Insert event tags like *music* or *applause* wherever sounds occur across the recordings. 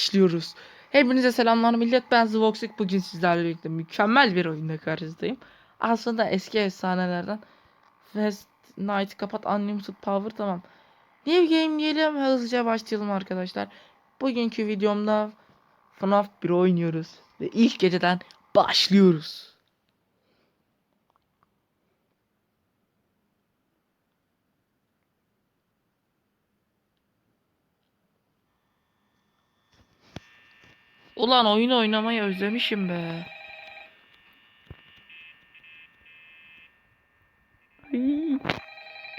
başlıyoruz. Hepinize selamlar millet. Ben Zvoxik. Bugün sizlerle birlikte mükemmel bir oyunda karşınızdayım. Aslında eski efsanelerden Fast Night kapat Unlimited Power tamam. New game diyelim hızlıca başlayalım arkadaşlar. Bugünkü videomda FNAF 1 oynuyoruz. Ve ilk geceden başlıyoruz. Ulan oyun oynamayı özlemişim be.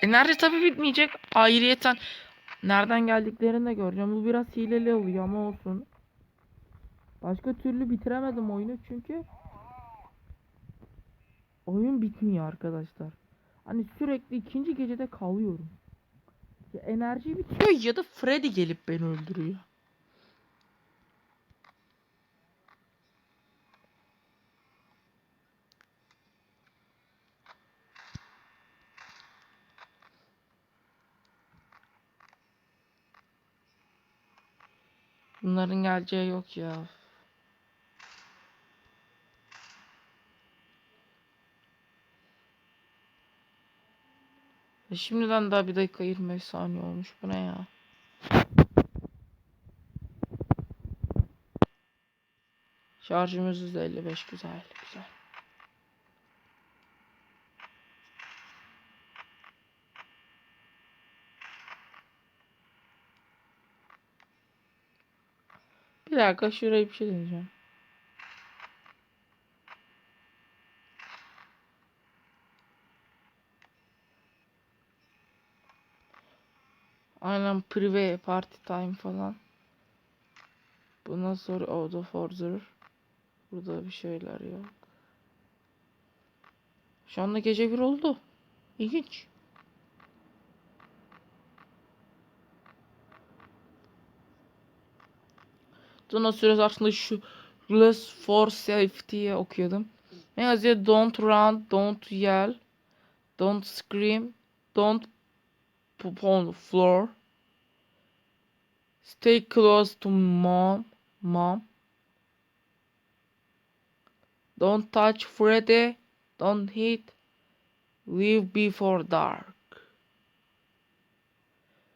Enerji tabi bitmeyecek. Ayrıyeten nereden geldiklerini de göreceğim. Bu biraz hileli oluyor ama olsun. Başka türlü bitiremedim oyunu çünkü oyun bitmiyor arkadaşlar. Hani sürekli ikinci gecede kalıyorum. Ya enerji bitiyor ya da Freddy gelip beni öldürüyor. Bunların geleceği yok ya. E şimdiden daha bir dakika 25 saniye olmuş. Bu ne ya? Şarjımız %55 güzel güzel. Bir dakika şuraya bir şey deneyeceğim. Aynen prive party time falan. Bundan sonra out of order. Burada bir şeyler yok. Şu anda gece bir oldu. İlginç. Ondan sonra aslında şu Rules for Safety'ye okuyordum. Ne yazıyor? Don't run, don't yell, don't scream, don't poop on the floor. Stay close to mom, mom. Don't touch Freddy, don't hit, leave before dark.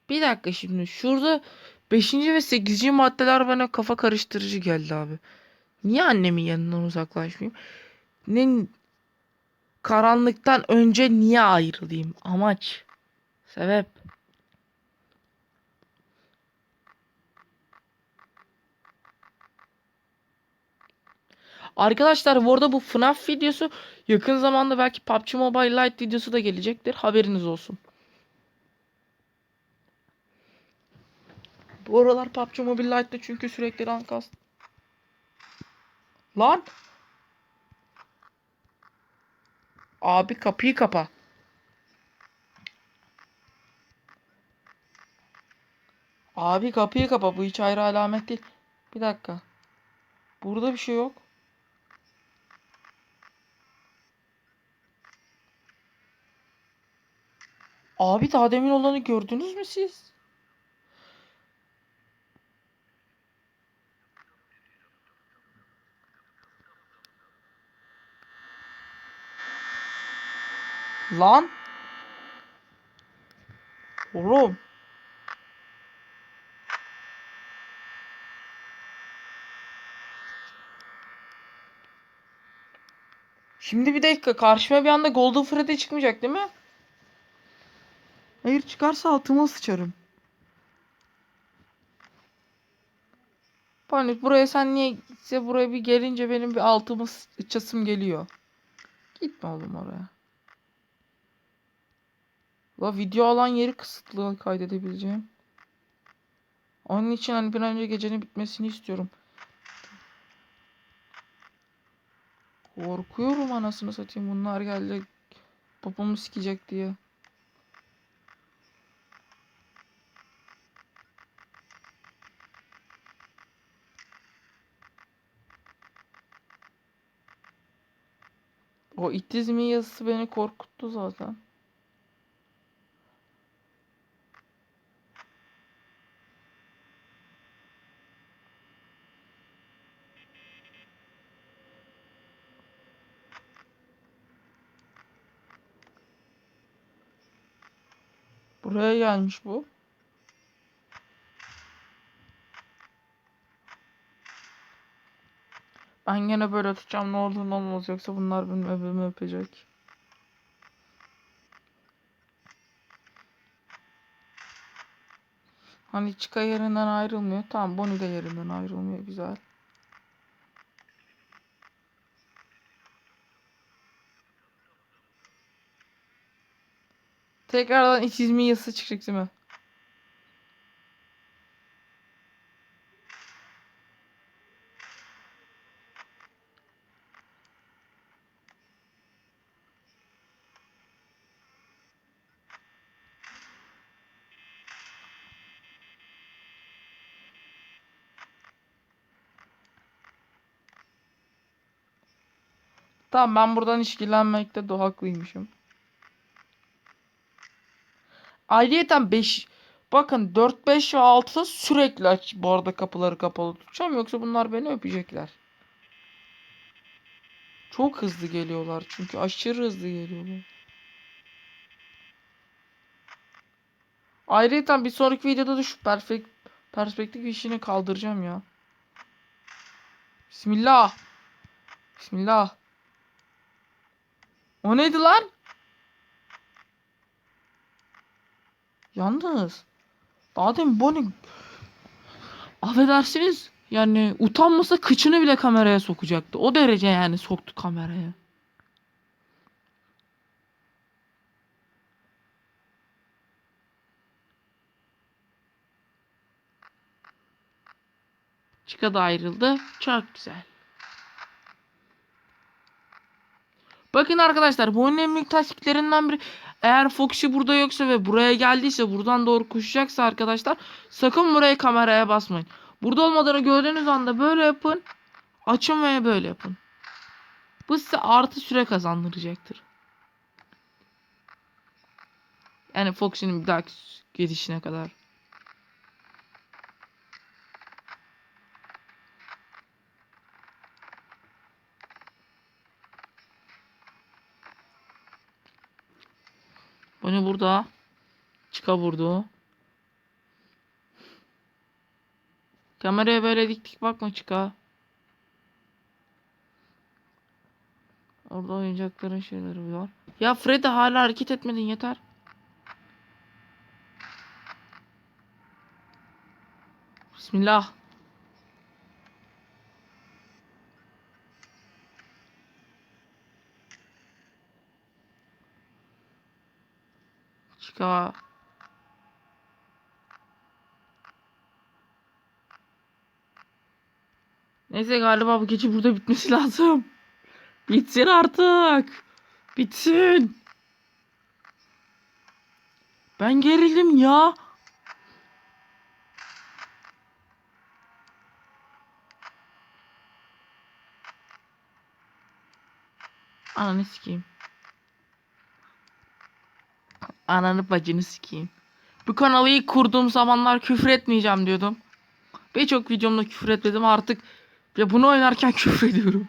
Bir dakika şimdi şurada 5. ve 8. maddeler bana kafa karıştırıcı geldi abi. Niye annemin yanından uzaklaşmayayım? Ne karanlıktan önce niye ayrılayım? Amaç, sebep. Arkadaşlar bu arada bu FNAF videosu yakın zamanda belki PUBG Mobile Lite videosu da gelecektir. Haberiniz olsun. Bu aralar PUBG Mobile Lite'da çünkü sürekli rank kast. Lan. Abi kapıyı kapa. Abi kapıyı kapa. Bu hiç ayrı alamet değil. Bir dakika. Burada bir şey yok. Abi daha demin olanı gördünüz mü siz? Lan. Oğlum. Şimdi bir dakika karşıma bir anda Golden Freddy çıkmayacak değil mi? Hayır çıkarsa altıma sıçarım. Panik buraya sen niye gitse buraya bir gelince benim bir altımı sıçasım geliyor. Gitme oğlum oraya. La video alan yeri kısıtlı kaydedebileceğim. Onun için hani bir önce gecenin bitmesini istiyorum. Korkuyorum anasını satayım bunlar geldi. Babamı sikecek diye. O itizmi yazısı beni korkuttu zaten. Buraya gelmiş bu. Ben gene böyle tutacağım ne olur ne olmaz yoksa bunlar benim öbümü öpecek. Hani Chica yerinden ayrılmıyor. Tamam Bonnie de yerinden ayrılmıyor. Güzel. Tekrardan iç çizme yazısı çıkacak değil mi? Tamam ben buradan işkillenmekte de haklıymışım. Ayrıyeten 5 bakın 4 5 ve 6 sürekli aç bu arada kapıları kapalı tutacağım yoksa bunlar beni öpecekler. Çok hızlı geliyorlar çünkü aşırı hızlı geliyorlar. Ayrıyeten bir sonraki videoda da şu perfect perspektif işini kaldıracağım ya. Bismillah. Bismillah. O neydi lan? Yalnız daha demin Bonnie affedersiniz yani utanmasa kıçını bile kameraya sokacaktı. O derece yani soktu kameraya. Chica da ayrıldı. Çok güzel. Bakın arkadaşlar bu büyük taktiklerinden biri. Eğer Foxy burada yoksa ve buraya geldiyse buradan doğru koşacaksa arkadaşlar sakın buraya kameraya basmayın. Burada olmadığını gördüğünüz anda böyle yapın. Açın ve böyle yapın. Bu size artı süre kazandıracaktır. Yani Foxy'nin bir dahaki gelişine kadar. Bunu burada. Çıka vurdu. Kameraya böyle dik dik bakma çıka. Orada oyuncakların şeyleri var. Ya Freddy hala hareket etmedin yeter. Bismillah. Çıka. Neyse galiba bu gece burada bitmesi lazım. Bitsin artık. Bitsin. Ben gerildim ya. Ananı sikeyim. Ananı bacını sikeyim. Bu kanalı ilk kurduğum zamanlar küfür etmeyeceğim diyordum. Birçok videomda küfür etmedim artık. Ya bunu oynarken *laughs* küfür ediyorum.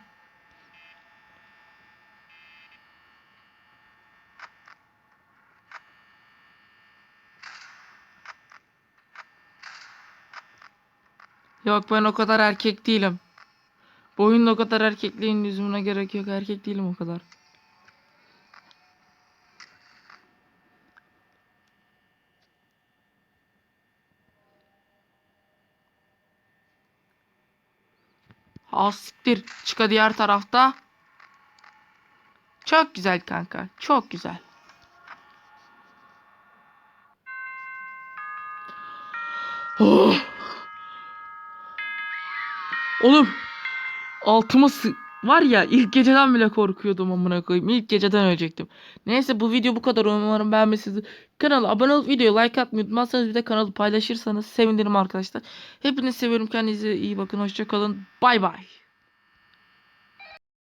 Yok ben o kadar erkek değilim. Bu oyunda o kadar erkekliğin lüzumuna gerek yok. Erkek değilim o kadar. Ha siktir. Çıka diğer tarafta. Çok güzel kanka. Çok güzel. Oh. Oğlum altıma sı- var ya ilk geceden bile korkuyordum amına koyayım. İlk geceden ölecektim. Neyse bu video bu kadar. Umarım beğenmişsiniz. Kanala abone olup videoya like atmayı unutmazsanız bir de kanalı paylaşırsanız sevinirim arkadaşlar. Hepinizi seviyorum. Kendinize iyi bakın. Hoşça kalın. Bay bay.